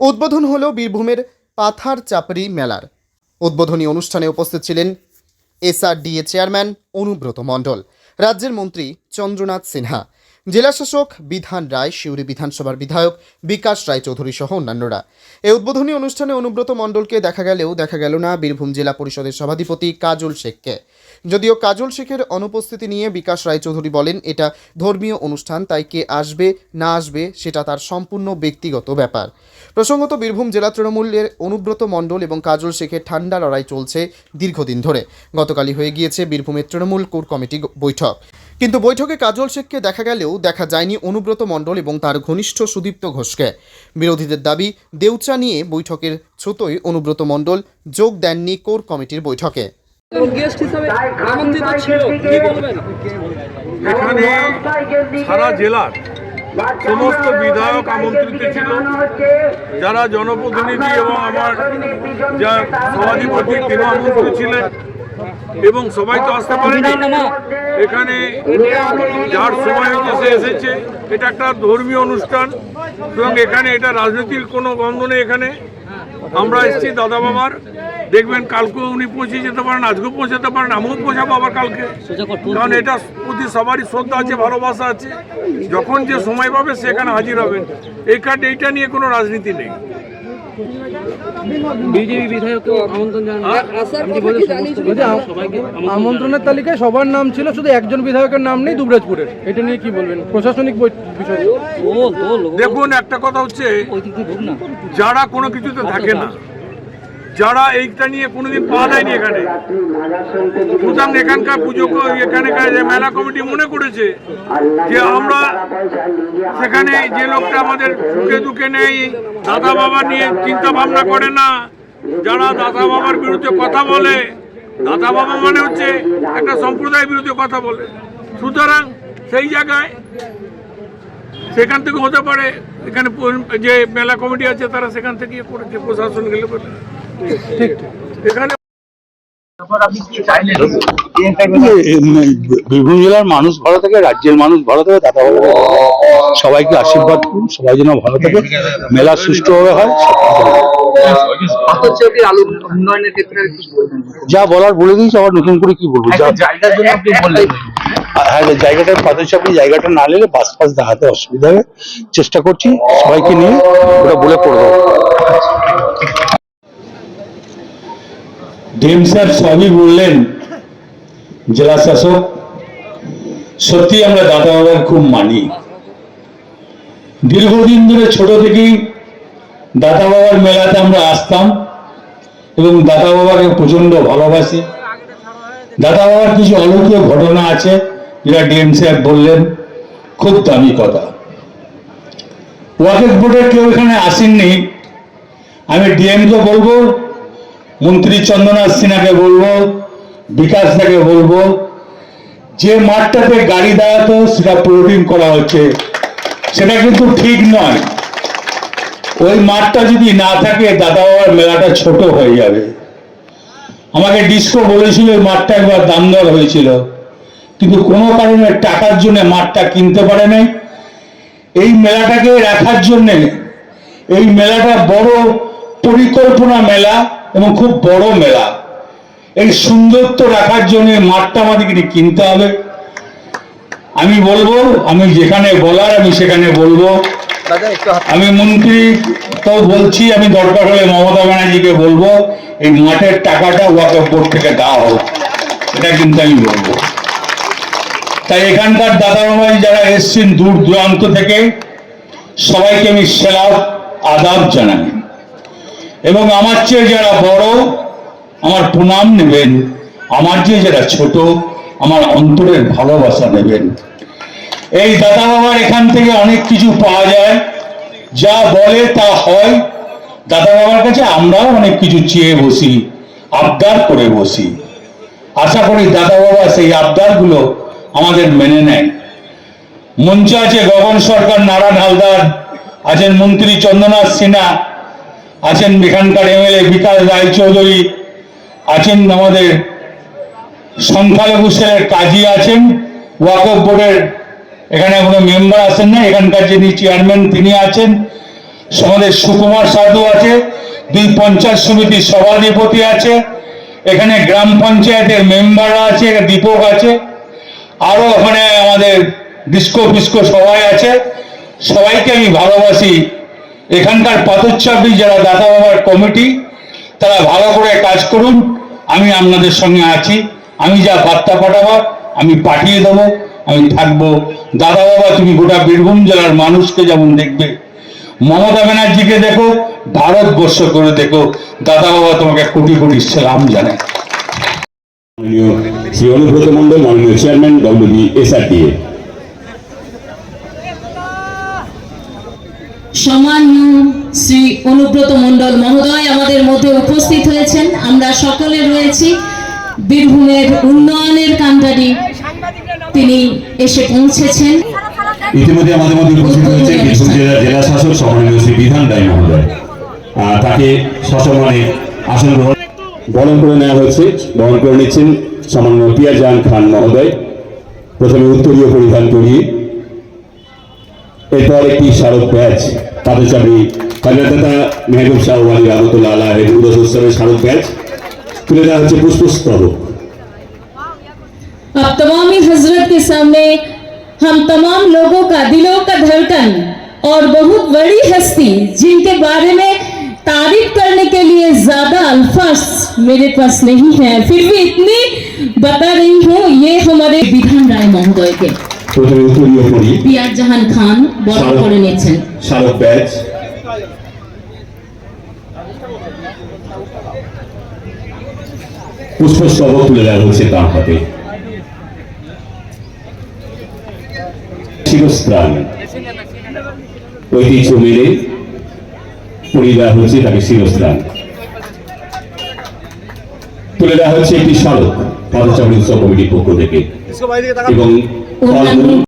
উদ্বোধন হল বীরভূমের পাথার চাপড়ি মেলার। উদ্বোধনী অনুষ্ঠানে উপস্থিত ছিলেন এসআরডিএ চেয়ারম্যান অনুব্রত মণ্ডল, রাজ্যের মন্ত্রী চন্দ্রনাথ সিনহা জেলাশাসক, বিধান রায় শিউরি বিধানসভার বিধায়ক বিকাশ রায়চৌধুরী সহ অন্যান্যরা। এই উদ্বোধনী অনুষ্ঠানে অনুব্রত মণ্ডলকে দেখা গেলেও দেখা গেল না বীরভূম জেলা পরিষদের সভাধিপতি কাজল শেখকে। যদিও কাজল শেখের অনুপস্থিতি নিয়ে বিকাশ রায়চৌধুরী বলেন, এটা ধর্মীয় অনুষ্ঠান, তাই কে আসবে, না আসবে, সেটা তার সম্পূর্ণ ব্যক্তিগত ব্যাপার। প্রসঙ্গত বীরভূম জেলা তৃণমূলের অনুব্রত মণ্ডল এবং কাজল শেখের ঠান্ডা লড়াই চলছে দীর্ঘদিন ধরে। গতকালই হয়ে গিয়েছে বীরভূমের তৃণমূল কোর কমিটি বৈঠক। কিন্তু বৈঠকে কাজল শেখকে দেখা গেলেও দেখা যায়নি অনুব্রত মণ্ডল এবং তার ঘনিষ্ঠ সুদীপ্ত ঘোষকে। বিরোধীদের দাবি দেউচা নিয়ে বৈঠকের ছুতোয় অনুব্রত মণ্ডল যোগ দেননি কোর কমিটির বৈঠকে। এখানে সারা জেলার সমস্ত বিধায়ক আমন্ত্রিত ছিল। যারা জনপ্রতিনিধি এবং আমার যা সভাধিপতি তিনি আমন্ত্রিত ছিলেন। এবং সবাই তো আসতে পারেনি। এখানে যার সময় হয়েছে সে এসেছে। এটা একটা ধর্মীয় অনুষ্ঠান এবং এখানে এটা রাজনীতির কোনো গন্ধ নেই এখানে। আমরা এসেছি দাদা বাবার। দেখবেন কালকেও উনি পৌঁছে যেতে পারেন আজকেও পৌঁছাতে পারেন আমিও পৌঁছাবো আবার কালকে। কারণ এটা প্রতি সবারই শ্রদ্ধা আছে ভালোবাসা আছে। যখন যে সময় পাবে সেখানে হাজির হবেন। এই কার্ড এইটা নিয়ে কোনো রাজনীতি নেই। বিজেপি বিধায়ককে আমন্ত্রণ জানান আমন্ত্রণের তালিকায় সবার নাম ছিল শুধু একজন বিধায়কের নাম নেই দুবরাজপুরের। এটা নিয়ে কি বলবেন? প্রশাসনিক বিষয়। দেখুন একটা কথা হচ্ছে যারা কোনো কিছুতে থাকে না যারা এইটা নিয়ে কোনোদিন পাওয়া যায়নি এখানে। সুতরাং এখানকার পুজো এখানকার যে মেলা কমিটি মনে করেছে যে আমরা সেখানে যে লোকটা আমাদের সুখে দুঃখে নেই, দাদা বাবা নিয়ে চিন্তা ভাবনা করে না। যারা দাদা বাবার বিরুদ্ধে কথা বলে, দাদা বাবা মানে হচ্ছে একটা সম্প্রদায়ের বিরুদ্ধে কথা বলে। সুতরাং সেই জায়গায় সেখান থেকে হতে পারে, এখানে যে মেলা কমিটি আছে তারা সেখান থেকে করেছে প্রশাসন গেলে এখানে বীরভূম জেলার মানুষ ভালো থাকে রাজ্যের মানুষ ভালো থাকে দাদা ভালো থাকে। সবাইকে আশীর্বাদ করুন সবাই যেন ভালো থাকে। মেলা সুষ্ঠুভাবে হয় পাথরচাপড়ি আলু উন্নয়নের ক্ষেত্রে কিছু বলবেন? যা বলার বলে দিয়েছি আবার নতুন করে কি বলব? যা জায়গার জন্য আপনি বললেন। হ্যাঁ জায়গাটা পাদচাপি জায়গাটা না নিলে বাস ফাস দেখাতে অসুবিধা হবে। চেষ্টা করছি সবাইকে নিয়ে ওটা বলে করব ডিএম স্যার সবই বললেন, জেলা শাসক, সত্যি আমরা দাদা বাবার খুব মানি। দীর্ঘদিন ধরে ছোট থেকেই দাদা বাবার মেলাতে আমরা আসতাম এবং দাদা বাবাকে প্রচণ্ড ভালোবাসি। দাদা বাবার কিছু অলৌকিক ঘটনা আছে যেটা ডিএম স্যার বললেন, খুব দামি কথা। ওয়াকেফ বোর্ডের কেউ এখানে আসেননি, আমি ডিএমকে বলব মন্ত্রী চন্দ্রনাথ সিনহাকে বলব, বিকাশ দাকে বলব, যে মাঠটাতে গাড়ি দাঁড়াতো সেটা প্লোটিং করা হচ্ছে। সেটা কিন্তু ঠিক নয়। ওই মাঠটা যদি না থাকে দাদা বাবার মেলাটা ছোট হয়ে যাবে। আমাকে ডিস্কো বলেছিল ওই মাঠটা একবার দাম দর হয়েছিল। কিন্তু কোনো কারণে টাকার জন্য মাঠটা কিনতে পারে নাই। এই মেলাটাকে রাখার জন্যে, এই মেলাটা বড় পরিকল্পনা মেলা। এবং খুব বড় মেলা। এই সুন্দরত্ব রাখার জন্য মাঠটা আমাদেরকে কিনতে হবে। আমি বলব আমি যেখানে বলার আমি সেখানে বলব। আমি মন্ত্রী তো বলছি আমি দরকার হলে মমতা ব্যানার্জিকে বলব এই মাঠের টাকাটা ওয়াকফ বোর্ড থেকে দেওয়া হোক। এটা কিন্তু আমি বলব। তাই এখানকার দাদা বাবাই যারা এসছেন দূর দূরান্ত থেকে সবাইকে আমি সেলাও আদাব জানাই। এবং আমার চেয়ে যারা বড়, আমার প্রণাম নেবেন। আমার চেয়ে যারা ছোট, আমার অন্তরের ভালোবাসা নেবেন। এই দাদা বাবার এখান থেকে অনেক কিছু পাওয়া যায়। যা বলে তা হয়। দাদা বাবার কাছে আমরাও অনেক কিছু চেয়ে বসি, আবদার করে বসি। আশা করি দাদা বাবা সেই আবদারগুলো আমাদের মেনে নেয়। মঞ্চে আছে গগন সরকার, নারায়ণ হালদার, আছেন মন্ত্রী চন্দ্রনাথ সিনহা আছেন এখানকার এমএলএ বিকাশ রায়চৌধুরী, আছেন আমাদের সংখ্যালঘু সেলের কাজী আছেন, ওয়াকফ বোর্ডের এখানে কোনো মেম্বার আছেন না, এখানকার যিনি চেয়ারম্যান তিনি আছেন, আমাদের সুকুমার সাধু আছে, দুই পঞ্চায়েত সমিতির সভাধিপতি আছে, এখানে গ্রাম পঞ্চায়েতের মেম্বাররা আছে দীপক আছে, আরও ওখানে আমাদের ডিস্কো ফিস্কো সবাই আছে, সবাইকে আমি ভালোবাসি। এখানকার পাথরচাপড়ি যারা দাদা বাবার কমিটি, তারা ভালো করে কাজ করুন। আমি আপনাদের সঙ্গে আছি। আমি যা বার্তা পাঠাবো, আমি পাঠিয়ে দেবো। আমি থাকব। দাদা বাবা তুমি গোটা বীরভূম জেলার মানুষকে যেমন দেখবে। মমতা ব্যানার্জিকে দেখো, ভারতবর্ষ করে দেখো। দাদা বাবা তোমাকে কোটি কোটি সালাম জানায়। শ্রী অনুব্রত মন্ডল মাননীয় চেয়ারম্যান ডব্লিউবি এসআরডিএ সম্মান্য শ্রী অনুব্রত মণ্ডল মহোদয় আমাদের মধ্যে উপস্থিত হয়েছেন। আমরা সকলে রয়েছি। বীরভূমের উন্নয়নের কান্ডারি তিনি এসে পৌঁছেছেন। ইতিমধ্যে আমাদের মধ্যে উপস্থিত হয়েছে বীরভূম জেলার জেলা শাসক সম্মানীয় শ্রী বিধান রায় মহোদয়। আহ, তাকে সসম্মানে আসন গ্রহণ বরণ করে নেওয়া হয়েছে। বরণ করে নিচ্ছেন সামান্য পিয়াজান খান মহোদয়। প্রথমে উত্তরীয় পরিধান করিয়ে এরপর একটি স্মারক ব্যাচ পাদচারী কল্যাণদাতা মেহবুব শাহ আলী রহমতুল্লাহ আল্লাহের উদয় স্মারক ব্যাচ তুলে দেওয়া হচ্ছে পুষ্পস্তবক अब तमामी हजरत के सामने हम तमाम लोगों का दिलों का धड़कन और बहुत बड़ी हस्ती जिनके बारे में तारीफ करने के लिए ज्यादा अल्फाज मेरे पास नहीं है फिर भी इतनी बता रही हूँ ये हमारे विधान राय महोदय के প্রথমে উত্তরীয় পরি পিয়ার জাহান খান বরণ করে স্মারক ব্যাচ। পুষ্পস্তবক তুলে দেওয়া হচ্ছে তার হাতে। শিরস্ত্রাণ। ঐতিহ্য মেনে পরিয়ে দেওয়া হচ্ছে তাকে শিরস্ত্রাণ। তুলে দেওয়া হচ্ছে একটি স্মারক উৎসব কমিটির পক্ষ থেকে। এবং 我们